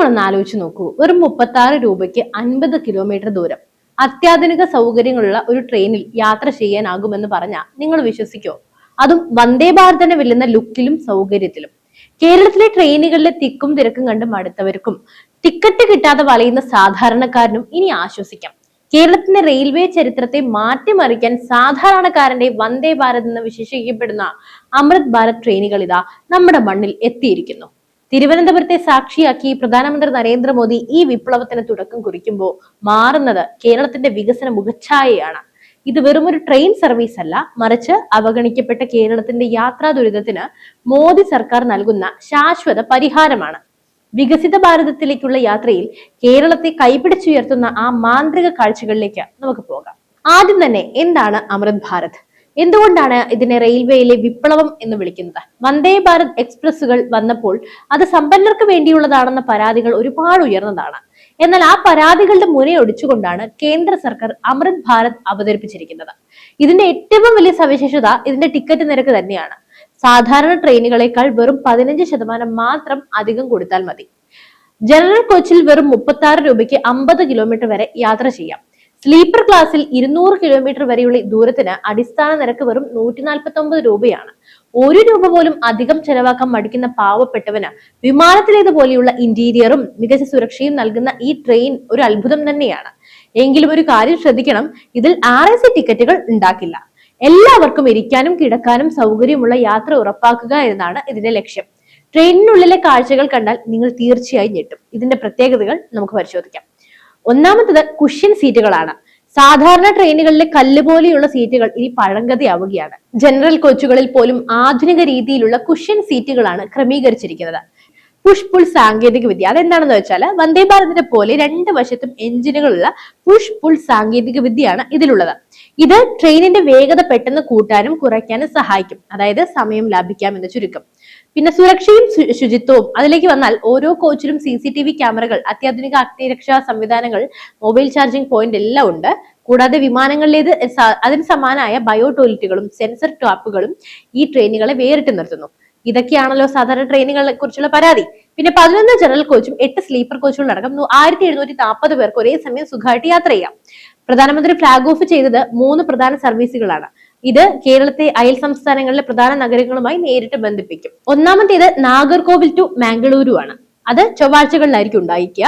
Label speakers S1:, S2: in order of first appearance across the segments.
S1: നിങ്ങളൊന്ന് ആലോചിച്ച് നോക്കൂ. വെറും മുപ്പത്തി ആറ് രൂപയ്ക്ക് അൻപത് കിലോമീറ്റർ ദൂരം. അത്യാധുനിക സൗകര്യങ്ങളുള്ള ഒരു ട്രെയിനിൽ യാത്ര ചെയ്യാനാകുമെന്ന് പറഞ്ഞാൽ നിങ്ങൾ വിശ്വസിക്കോ? അതും വന്ദേ ഭാരതിനെ വെല്ലുന്ന ലുക്കിലും സൗകര്യത്തിലും. കേരളത്തിലെ ട്രെയിനുകളിലെ തിക്കും തിരക്കും കണ്ട് മടുത്തവർക്കും ടിക്കറ്റ് കിട്ടാതെ വലയുന്ന സാധാരണക്കാരനും ഇനി ആശ്വസിക്കാം. കേരളത്തിന്റെ റെയിൽവേ ചരിത്രത്തെ മാറ്റിമറിക്കാൻ സാധാരണക്കാരന്റെ വന്ദേ ഭാരത് എന്ന് വിശേഷിക്കപ്പെടുന്ന അമൃത് ഭാരത് ട്രെയിനുകൾ ഇതാ നമ്മുടെ മണ്ണിൽ എത്തിയിരിക്കുന്നു. തിരുവനന്തപുരത്തെ സാക്ഷിയാക്കി പ്രധാനമന്ത്രി നരേന്ദ്രമോദി ഈ വിപ്ലവത്തിന് തുടക്കം കുറിക്കുമ്പോൾ മാറുന്നത് കേരളത്തിന്റെ വികസന മുഖച്ഛായയാണ്. ഇത് വെറുമൊരു ട്രെയിൻ സർവീസ് അല്ല മറിച്ച് അവഗണിക്കപ്പെട്ട കേരളത്തിന്റെ യാത്രാ ദുരിതത്തിന് മോദി സർക്കാർ നൽകുന്ന ശാശ്വത പരിഹാരമാണ്. വികസിത ഭാരതത്തിലേക്കുള്ള യാത്രയിൽ കേരളത്തെ കൈപിടിച്ചുയർത്തുന്ന ആ മാന്ത്രിക കാഴ്ചകളിലേക്ക് നമുക്ക് പോകാം. ആദ്യം തന്നെ എന്താണ് അമൃത് ഭാരത്? എന്തുകൊണ്ടാണ് ഇതിനെ റെയിൽവേയിലെ വിപ്ലവം എന്ന് വിളിക്കുന്നത്? വന്ദേ ഭാരത് എക്സ്പ്രസ്സുകൾ വന്നപ്പോൾ അത് സമ്പന്നർക്ക് വേണ്ടിയുള്ളതാണെന്ന പരാതികൾ ഒരുപാട് ഉയർന്നതാണ്. എന്നാൽ ആ പരാതികളുടെ മുനയൊടിച്ചുകൊണ്ടാണ് കേന്ദ്ര സർക്കാർ അമൃത് ഭാരത് അവതരിപ്പിച്ചിരിക്കുന്നത്. ഇതിന്റെ ഏറ്റവും വലിയ സവിശേഷത ഇതിന്റെ ടിക്കറ്റ് നിരക്ക് തന്നെയാണ്. സാധാരണ ട്രെയിനുകളെക്കാൾ വെറും പതിനഞ്ച് ശതമാനം മാത്രം അധികം കൊടുത്താൽ മതി. ജനറൽ കോച്ചിൽ വെറും മുപ്പത്തി ആറ് രൂപയ്ക്ക് അമ്പത് കിലോമീറ്റർ വരെ യാത്ര ചെയ്യാം. സ്ലീപ്പർ ക്ലാസ്സിൽ ഇരുന്നൂറ് കിലോമീറ്റർ വരെയുള്ള ദൂരത്തിന് അടിസ്ഥാന നിരക്ക് വെറും നൂറ്റി നാൽപ്പത്തി ഒമ്പത് രൂപയാണ്. ഒരു രൂപ പോലും അധികം ചെലവാക്കാൻ മടിക്കുന്ന പാവപ്പെട്ടവന് വിമാനത്തിലേതുപോലെയുള്ള ഇന്റീരിയറും മികച്ച സുരക്ഷയും നൽകുന്ന ഈ ട്രെയിൻ ഒരു അത്ഭുതം തന്നെയാണ്. എങ്കിലും ഒരു കാര്യം ശ്രദ്ധിക്കണം ഇതിൽ ആർ എ സി ടിക്കറ്റുകൾ ഉണ്ടാക്കില്ല. എല്ലാവർക്കും ഇരിക്കാനും കിടക്കാനും സൗകര്യമുള്ള യാത്ര ഉറപ്പാക്കുക എന്നതാണ് ഇതിന്റെ ലക്ഷ്യം. ട്രെയിനിനുള്ളിലെ കാഴ്ചകൾ കണ്ടാൽ നിങ്ങൾ തീർച്ചയായും ഞെട്ടും. ഇതിന്റെ പ്രത്യേകതകൾ നമുക്ക് പരിശോധിക്കാം. ഒന്നാമത്തത് കുഷ്യൻ സീറ്റുകളാണ് സാധാരണ ട്രെയിനുകളിലെ കല്ല് പോലെയുള്ള സീറ്റുകൾ ഇനി പഴങ്കതയാവുകയാണ് ജനറൽ കോച്ചുകളിൽ പോലും ആധുനിക രീതിയിലുള്ള കുഷ്യൻ സീറ്റുകളാണ് ക്രമീകരിച്ചിരിക്കുന്നത്. പുഷ് പുൾ സാങ്കേതിക വിദ്യ. അതെന്താണെന്ന് വെച്ചാൽ വന്ദേ ഭാരതിനെ പോലെ രണ്ട് വശത്തും എഞ്ചിനുകളുള്ള പുഷ് പുൾ സാങ്കേതിക വിദ്യയാണ് ഇതിലുള്ളത്. ഇത് ട്രെയിനിന്റെ വേഗത പെട്ടെന്ന് കൂട്ടാനും കുറയ്ക്കാനും സഹായിക്കും. അതായത് സമയം ലാഭിക്കാം എന്ന് ചുരുക്കം. പിന്നെ സുരക്ഷയും ശുചിത്വവും. അതിലേക്ക് വന്നാൽ ഓരോ കോച്ചിലും സി സി ടി വി ക്യാമറകൾ അത്യാധുനിക അഗ്നിരക്ഷാ സംവിധാനങ്ങൾ മൊബൈൽ ചാർജിംഗ് പോയിന്റ് എല്ലാം ഉണ്ട്. കൂടാതെ വിമാനങ്ങളിലേത് അതിന് സമാനമായ ബയോ ടോയ്ലറ്റുകളും സെൻസർ ടാപ്പുകളും ഈ ട്രെയിനുകളെ വേറിട്ട് നിർത്തുന്നു. ഇതൊക്കെയാണല്ലോ സാധാരണ ട്രെയിനുകളെ കുറിച്ചുള്ള പരാതി. പിന്നെ പതിനൊന്ന് ജനറൽ കോച്ചും എട്ട് സ്ലീപ്പർ കോച്ചുകളടക്കം ആയിരത്തി എഴുന്നൂറ്റി നാൽപ്പത് പേർക്ക് ഒരേ സമയം സുഖമായിട്ട് യാത്ര ചെയ്യാം. പ്രധാനമന്ത്രി ഫ്ലാഗ് ഓഫ് ചെയ്തത് മൂന്ന് പ്രധാന സർവീസുകളാണ്. ഇത് കേരളത്തെ അയൽ സംസ്ഥാനങ്ങളിലെ പ്രധാന നഗരങ്ങളുമായി നേരിട്ട് ബന്ധിപ്പിക്കും. ഒന്നാമത്തേത് നാഗർകോവിൽ ടു മാംഗളൂരു ആണ് അത് ചൊവ്വാഴ്ചകളിലായിരിക്കും ഉണ്ടായിരിക്കുക.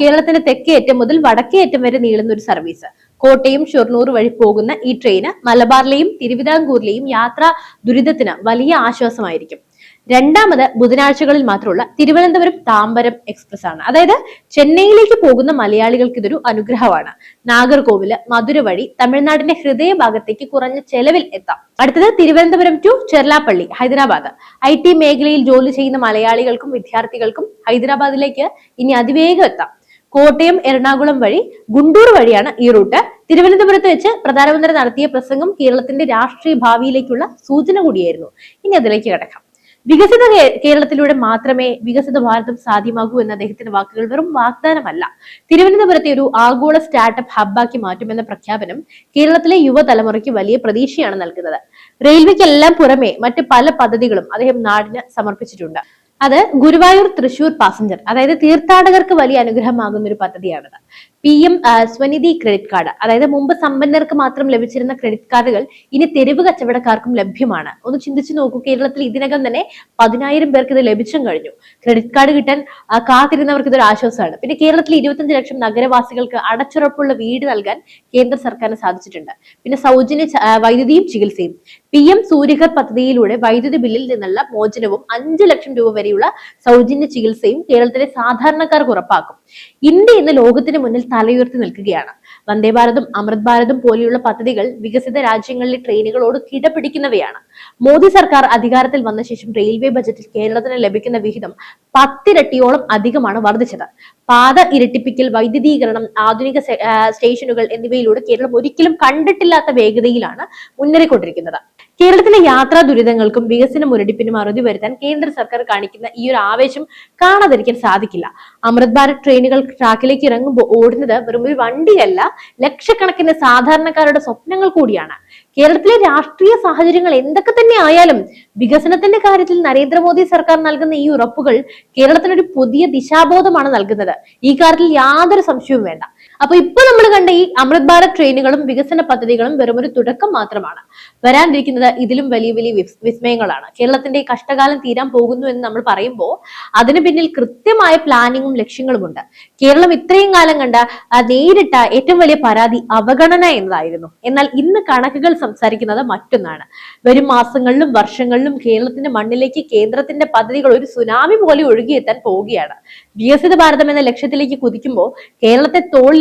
S1: കേരളത്തിന്റെ തെക്കേ അറ്റം മുതൽ വടക്കേ അറ്റം വരെ നീളുന്ന ഒരു സർവീസ്. കോട്ടയം ഷൊർണൂർ വഴി പോകുന്ന ഈ ട്രെയിന് മലബാറിലെയും തിരുവിതാംകൂറിലെയും യാത്രാ ദുരിതത്തിന് വലിയ ആശ്വാസമായിരിക്കും. രണ്ടാമത് ബുധനാഴ്ചകളിൽ മാത്രമുള്ള തിരുവനന്തപുരം താമ്പരം എക്സ്പ്രസ് ആണ്. അതായത് ചെന്നൈയിലേക്ക് പോകുന്ന മലയാളികൾക്ക് ഇതൊരു അനുഗ്രഹമാണ്. നാഗർകോവിൽ മധുര വഴി തമിഴ്നാടിന്റെ ഹൃദയഭാഗത്തേക്ക് കുറഞ്ഞ ചെലവിൽ എത്താം. അടുത്തത് തിരുവനന്തപുരം ടു ചെർലാപ്പള്ളി ഹൈദരാബാദ്. ഐ മേഖലയിൽ ജോലി ചെയ്യുന്ന മലയാളികൾക്കും വിദ്യാർത്ഥികൾക്കും ഹൈദരാബാദിലേക്ക് ഇനി അതിവേഗം എത്താം. കോട്ടയം എറണാകുളം വഴി ഗുണ്ടൂർ വഴിയാണ് ഈ റൂട്ട്. തിരുവനന്തപുരത്ത് വെച്ച് പ്രധാനമന്ത്രി നടത്തിയ പ്രസംഗം കേരളത്തിന്റെ രാഷ്ട്രീയ ഭാവിയിലേക്കുള്ള സൂചന കൂടിയായിരുന്നു. ഇനി അതിലേക്ക് കിടക്കാം. വികസിത കേരളത്തിലൂടെ മാത്രമേ വികസിത ഭാരതം സാധ്യമാകൂ എന്ന അദ്ദേഹത്തിന്റെ വാക്കുകൾ വെറും വാഗ്ദാനമല്ല. തിരുവനന്തപുരത്തെ ഒരു ആഗോള സ്റ്റാർട്ടപ്പ് ഹബ്ബാക്കി മാറ്റുമെന്ന പ്രഖ്യാപനം കേരളത്തിലെ യുവതലമുറയ്ക്ക് വലിയ പ്രതീക്ഷയാണ് നൽകുന്നത്. റെയിൽവേക്കെല്ലാം പുറമെ മറ്റ് പല പദ്ധതികളും അദ്ദേഹം നാടിന് സമർപ്പിച്ചിട്ടുണ്ട്. അത് ഗുരുവായൂർ തൃശൂർ പാസഞ്ചർ. അതായത് തീർത്ഥാടകർക്ക് വലിയ അനുഗ്രഹമാകുന്ന ഒരു പദ്ധതിയാണത്. P M Svanidhi credit card അതായത് മുമ്പ് സമ്പന്നർക്ക് മാത്രം ലഭിച്ചിരുന്ന ക്രെഡിറ്റ് കാർഡുകൾ ഇനി തെരുവ് കച്ചവടക്കാർക്കും ലഭ്യമാണ്. ഒന്ന് ചിന്തിച്ചു നോക്കൂ കേരളത്തിൽ ഇതിനകം തന്നെ പതിനായിരം പേർക്ക് ഇത് ലഭിച്ചും കഴിഞ്ഞു. ക്രെഡിറ്റ് കാർഡ് കിട്ടാൻ കാത്തിരുന്നവർക്ക് ഇതൊരു ആശ്വാസമാണ്. പിന്നെ കേരളത്തിൽ ഇരുപത്തഞ്ച് ലക്ഷം നഗരവാസികൾക്ക് അടച്ചുറപ്പുള്ള വീട് നൽകാൻ കേന്ദ്ര സർക്കാരിന് സാധിച്ചിട്ടുണ്ട്. പിന്നെ സൗജന്യ വൈദ്യുതിയും ചികിത്സയും. പി എം സൂര്യഘർ പദ്ധതിയിലൂടെ വൈദ്യുതി ബില്ലിൽ നിന്നുള്ള മോചനവും അഞ്ചു ലക്ഷം രൂപ വരെയുള്ള സൗജന്യ ചികിത്സയും കേരളത്തിലെ സാധാരണക്കാർക്ക് ഉറപ്പാക്കും. ഇന്ത്യ ഇന്ന് ലോകത്തിന് മുന്നിൽ തലയുയർത്തി നിൽക്കുകയാണ്. വന്ദേ ഭാരതും അമൃത് ഭാരതും പോലെയുള്ള പദ്ധതികൾ വികസിത രാജ്യങ്ങളിലെ ട്രെയിനുകളോട് കിടപിടിക്കുന്നവയാണ്. മോദി സർക്കാർ അധികാരത്തിൽ വന്ന ശേഷം റെയിൽവേ ബജറ്റിൽ കേരളത്തിന് ലഭിക്കുന്ന വിഹിതം പത്തിരട്ടിയോളം അധികമാണ് വർദ്ധിച്ചത്. പാത ഇരട്ടിപ്പിക്കൽ വൈദ്യുതീകരണം ആധുനിക സ്റ്റേഷനുകൾ എന്നിവയിലൂടെ കേരളം ഒരിക്കലും കണ്ടിട്ടില്ലാത്ത വേഗതയിലാണ് മുന്നേറിക്കൊണ്ടിരിക്കുന്നത്. കേരളത്തിലെ യാത്രാ ദുരിതങ്ങൾക്കും വികസന മുരടിപ്പിനും അറുതി വരുത്താൻ കേന്ദ്ര സർക്കാർ കാണിക്കുന്ന ഈ ഒരു ആവേശം കാണാതിരിക്കാൻ സാധിക്കില്ല. അമൃത് ഭാരത് ട്രെയിനുകൾ ട്രാക്കിലേക്ക് ഇറങ്ങുമ്പോൾ ഓടുന്നത് വെറും ഒരു വണ്ടിയല്ല ലക്ഷക്കണക്കിന് സാധാരണക്കാരുടെ സ്വപ്നങ്ങൾ കൂടിയാണ്. കേരളത്തിലെ രാഷ്ട്രീയ സാഹചര്യങ്ങൾ എന്തൊക്കെ തന്നെ ആയാലും വികസനത്തിന്റെ കാര്യത്തിൽ നരേന്ദ്രമോദി സർക്കാർ നൽകുന്ന ഈ ഉറപ്പുകൾ കേരളത്തിനൊരു പുതിയ ദിശാബോധമാണ് നൽകുന്നത്. ഈ കാര്യത്തിൽ യാതൊരു സംശയവും വേണ്ട. അപ്പൊ ഇപ്പൊ നമ്മൾ കണ്ട ഈ അമൃത് ഭാരത് ട്രെയിനുകളും വികസന പദ്ധതികളും വെറും ഒരു തുടക്കം മാത്രമാണ്. വരാനിരിക്കുന്നത് ഇതിലും വലിയ വലിയ വിസ്മയങ്ങളാണ്. കേരളത്തിന്റെ കഷ്ടകാലം തീരാൻ പോകുന്നു എന്ന് നമ്മൾ പറയുമ്പോൾ അതിന് പിന്നിൽ കൃത്യമായ പ്ലാനിങ്ങും ലക്ഷ്യങ്ങളുമുണ്ട് കേരളം ഇത്രയും കാലം കണ്ട നേരിട്ട ഏറ്റവും വലിയ പരാതി അവഗണന എന്നതായിരുന്നു. എന്നാൽ ഇന്ന് കണക്കുകൾ സംസാരിക്കുന്നത് മറ്റൊന്നാണ്. വരും മാസങ്ങളിലും വർഷങ്ങളിലും കേരളത്തിന്റെ മണ്ണിലേക്ക് കേന്ദ്രത്തിന്റെ പദ്ധതികൾ ഒരു സുനാമി പോലെ ഒഴുകിയെത്താൻ പോവുകയാണ്. വികസിത ഭാരതം എന്ന ലക്ഷ്യത്തിലേക്ക് കുതിക്കുമ്പോൾ കേരളത്തെ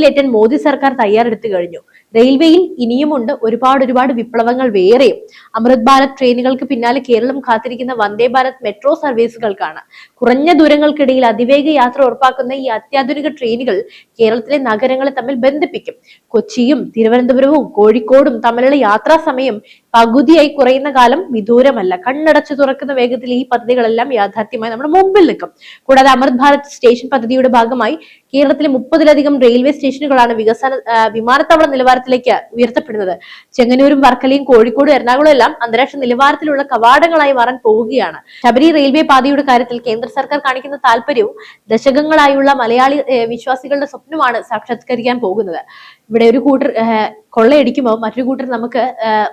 S1: തോളിലേറ്റാൻ മോദി സർക്കാർ തയ്യാറെടുത്തു കഴിഞ്ഞു റെയിൽവേയിൽ ഇനിയുമുണ്ട് ഒരുപാട് ഒരുപാട് വിപ്ലവങ്ങൾ വേറെ. അമൃത് ഭാരത് ട്രെയിനുകൾക്ക് പിന്നാലെ കേരളം കാത്തിരിക്കുന്ന വന്ദേ ഭാരത് മെട്രോ സർവീസുകൾക്കാണ്. കുറഞ്ഞ ദൂരങ്ങൾക്കിടയിൽ അതിവേഗ യാത്ര ഉറപ്പാക്കുന്ന ഈ അത്യാധുനിക ട്രെയിനുകൾ കേരളത്തിലെ നഗരങ്ങളെ തമ്മിൽ ബന്ധിപ്പിക്കും. കൊച്ചിയും തിരുവനന്തപുരവും കോഴിക്കോടും തമ്മിലുള്ള യാത്രാ സമയം പകുതിയായി കുറയുന്ന കാലം വിദൂരമല്ല. കണ്ണടച്ചു തുറക്കുന്ന വേഗത്തിൽ ഈ പദ്ധതികളെല്ലാം യാഥാർത്ഥ്യമായി നമ്മുടെ മുമ്പിൽ നിൽക്കും. കൂടാതെ അമൃത് ഭാരത് സ്റ്റേഷൻ പദ്ധതിയുടെ ഭാഗമായി കേരളത്തിലെ മുപ്പതിലധികം റെയിൽവേ സ്റ്റേഷനുകളാണ് വികസന വിമാനത്താവള വിമാനത്താവള നിലവാരത്തിലേക്ക് ഉയർത്തപ്പെടുന്നത്. ചെങ്ങന്നൂരും വർക്കലയും കോഴിക്കോടും എറണാകുളം എല്ലാം അന്താരാഷ്ട്ര നിലവാരത്തിലുള്ള കവാടങ്ങളായി മാറാൻ പോവുകയാണ്. ശബരി റെയിൽവേ പാതയുടെ കാര്യത്തിൽ കേന്ദ്ര സർക്കാർ കാണിക്കുന്ന താല്പര്യവും ദശകങ്ങളായുള്ള മലയാളി വിശ്വാസികളുടെ സ്വപ്നമാണ് സാക്ഷാത്കരിക്കാൻ പോകുന്നത്. ഇവിടെ ഒരു കൂട്ടർ കൊള്ളയടിക്കുമ്പോൾ മറ്റൊരു കൂട്ടർ നമുക്ക്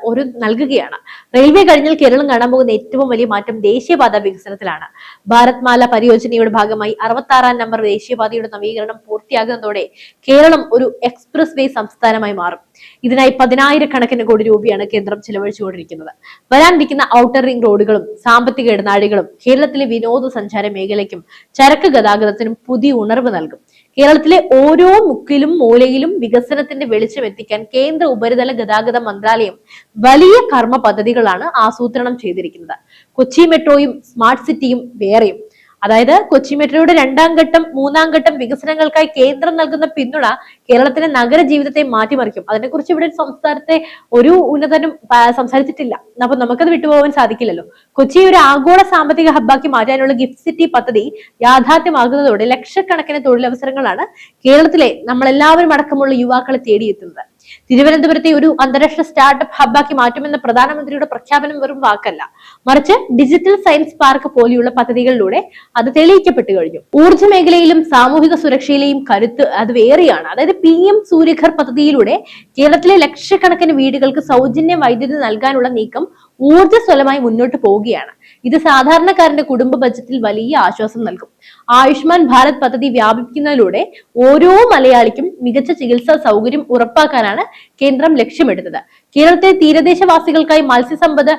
S1: ഒരു നൽകുകയാണ്. റെയിൽവേ കഴിഞ്ഞാൽ കേരളം കാണാൻ പോകുന്ന ഏറ്റവും വലിയ മാറ്റം ദേശീയപാത വികസനത്തിലാണ്. ഭാരത് മാല പരിയോജനയുടെ ഭാഗമായി അറുപത്തി ആറാം നമ്പർ ദേശീയപാതയുടെ നവീകരണം പൂർത്തിയാകുന്നതോടെ കേരളം ഒരു എക്സ്പ്രസ് വേ സംസ്ഥാനമായി മാറും. ഇതിനായി പതിനായിരക്കണക്കിന് കോടി രൂപയാണ് കേന്ദ്രം ചെലവഴിച്ചുകൊണ്ടിരിക്കുന്നത്. വരാനിരിക്കുന്ന ഔട്ടർ റിംഗ് റോഡുകളും സാമ്പത്തിക ഇടനാഴികളും കേരളത്തിലെ വിനോദസഞ്ചാര മേഖലയ്ക്കും ചരക്ക് ഗതാഗതത്തിനും പുതിയ ഉണർവ് നൽകും. കേരളത്തിലെ ഓരോ മുക്കിലും മൂലയിലും വികസനത്തിന്റെ വെളിച്ചം എത്തിക്കാൻ കേന്ദ്ര ഉപരിതല ഗതാഗത മന്ത്രാലയം വലിയ കർമ്മ പദ്ധതികളാണ് ആസൂത്രണം ചെയ്തിരിക്കുന്നത്. കൊച്ചി മെട്രോയും സ്മാർട്ട് സിറ്റിയും വേറെയും അതായത് കൊച്ചി മെട്രോയുടെ രണ്ടാം ഘട്ടം മൂന്നാം ഘട്ടം വികസനങ്ങൾക്കായി കേന്ദ്രം നൽകുന്ന പിന്തുണ കേരളത്തിലെ നഗര ജീവിതത്തെ മാറ്റിമറിക്കും. അതിനെക്കുറിച്ച് ഇവിടെ സംസ്ഥാനത്തെ ഒരു ഉന്നതനും സംസാരിച്ചിട്ടില്ല. അപ്പൊ നമുക്കത് വിട്ടുപോകാൻ സാധിക്കില്ലല്ലോ. കൊച്ചി ഒരു ആഗോള സാമ്പത്തിക ഹബ്ബാക്കി മാറ്റാനുള്ള ഗിഫ്റ്റ് സിറ്റി പദ്ധതി യാഥാർത്ഥ്യമാകുന്നതോടെ ലക്ഷക്കണക്കിന് തൊഴിലവസരങ്ങളാണ് കേരളത്തിലെ നമ്മളെല്ലാവരും അടക്കമുള്ള യുവാക്കളെ തേടിയെത്തുന്നത്. തിരുവനന്തപുരത്തെ ഒരു അന്താരാഷ്ട്ര സ്റ്റാർട്ടപ്പ് ഹബ്ബാക്കി മാറ്റുമെന്ന പ്രധാനമന്ത്രിയുടെ പ്രഖ്യാപനം വെറും വാക്കല്ല. മറിച്ച് ഡിജിറ്റൽ സയൻസ് പാർക്ക് പോലെയുള്ള പദ്ധതികളിലൂടെ അത് തെളിയിക്കപ്പെട്ടു കഴിഞ്ഞു. ഊർജ മേഖലയിലും സാമൂഹിക സുരക്ഷയിലെയും കരുത്ത് അത് വേറെയാണ്. അതായത് പി എം സൂര്യഘർ പദ്ധതിയിലൂടെ കേരളത്തിലെ ലക്ഷക്കണക്കിന് വീടുകൾക്ക് സൗജന്യ വൈദ്യുതി നൽകാനുള്ള നീക്കം ഊർജസ്വലമായി മുന്നോട്ട് പോവുകയാണ്. ഇത് സാധാരണക്കാരന്റെ കുടുംബ ബജറ്റിൽ വലിയ ആശ്വാസം നൽകും. ആയുഷ്മാൻ ഭാരത് പദ്ധതി വ്യാപിപ്പിക്കുന്നതിലൂടെ ഓരോ മലയാളിക്കും മികച്ച ചികിത്സാ സൗകര്യം ഉറപ്പാക്കാനാണ് കേന്ദ്രം ലക്ഷ്യമിടുന്നത്. കേരളത്തെ തീരദേശവാസികൾക്കായി മത്സ്യസമ്പദ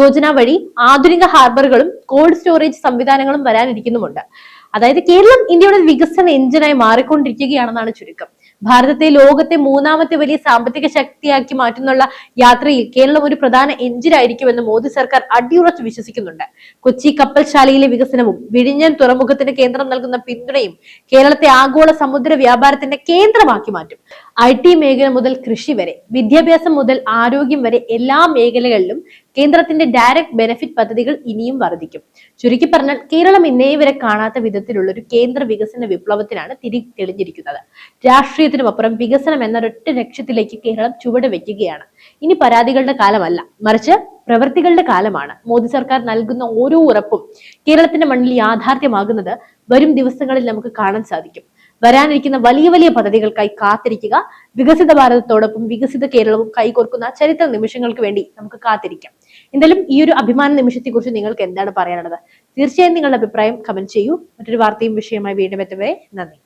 S1: യോജന വഴി ആധുനിക ഹാർബറുകളും കോൾഡ് സ്റ്റോറേജ് സംവിധാനങ്ങളും വരാനിരിക്കുന്നുമുണ്ട്. അതായത് കേരളം ഇന്ത്യയുടെ വികസന എഞ്ചിനായി മാറിക്കൊണ്ടിരിക്കുകയാണെന്നാണ് ചുരുക്കം. ഭാരതത്തെ ലോകത്തെ മൂന്നാമത്തെ വലിയ സാമ്പത്തിക ശക്തിയാക്കി മാറ്റുന്നുള്ള യാത്രയിൽ കേരളം ഒരു പ്രധാന എഞ്ചിനായിരിക്കുമെന്ന് മോദി സർക്കാർ അടിയുറച്ച് വിശ്വസിക്കുന്നുണ്ട്. കൊച്ചി കപ്പൽശാലയിലെ വികസനവും വിഴിഞ്ഞൻ തുറമുഖത്തിന് കേന്ദ്രം നൽകുന്ന പിന്തുണയും കേരളത്തെ ആഗോള സമുദ്ര വ്യാപാരത്തിന്റെ കേന്ദ്രമാക്കി മാറ്റും. ഐ ടി മേഖല മുതൽ കൃഷി വരെ വിദ്യാഭ്യാസം മുതൽ ആരോഗ്യം വരെ എല്ലാ മേഖലകളിലും കേന്ദ്രത്തിന്റെ ഡയറക്ട് ബെനിഫിറ്റ് പദ്ധതികൾ ഇനിയും വർദ്ധിക്കും ചുരുക്കി പറഞ്ഞാൽ കേരളം ഇന്നേ വരെ കാണാത്ത വിധത്തിലുള്ള ഒരു കേന്ദ്ര വികസന വിപ്ലവത്തിനാണ് തിരി തെളിഞ്ഞിരിക്കുന്നത്. രാഷ്ട്രീയത്തിനുമപ്പുറം വികസനം എന്ന ഒരൊറ്റ ലക്ഷ്യത്തിലേക്ക് കേരളം ചുവട് വെക്കുകയാണ്. ഇനി പരാതികളുടെ കാലമല്ല. മറിച്ച് പ്രവൃത്തികളുടെ കാലമാണ്. മോദി സർക്കാർ നൽകുന്ന ഓരോ ഉറപ്പും കേരളത്തിന്റെ മണ്ണിൽ യാഥാർത്ഥ്യമാകുന്നത് വരും ദിവസങ്ങളിൽ നമുക്ക് കാണാൻ സാധിക്കും. വരാനിരിക്കുന്ന വലിയ വലിയ പദ്ധതികൾക്കായി കാത്തിരിക്കുക. വികസിത ഭാരതത്തോടൊപ്പം വികസിത കേരളവും കൈകോർക്കുന്ന ചരിത്ര നിമിഷങ്ങൾക്ക് വേണ്ടി നമുക്ക് കാത്തിരിക്കാം. എന്തായാലും ഈ ഒരു അഭിമാന നിമിഷത്തെ കുറിച്ച് നിങ്ങൾക്ക് എന്താണ് പറയാനുള്ളത്? തീർച്ചയായും നിങ്ങളുടെ അഭിപ്രായം കമന്റ് ചെയ്യൂ. മറ്റൊരു വാർത്തയും വിഷയമായി വീണ്ടും എത്തുവരെ നന്ദി.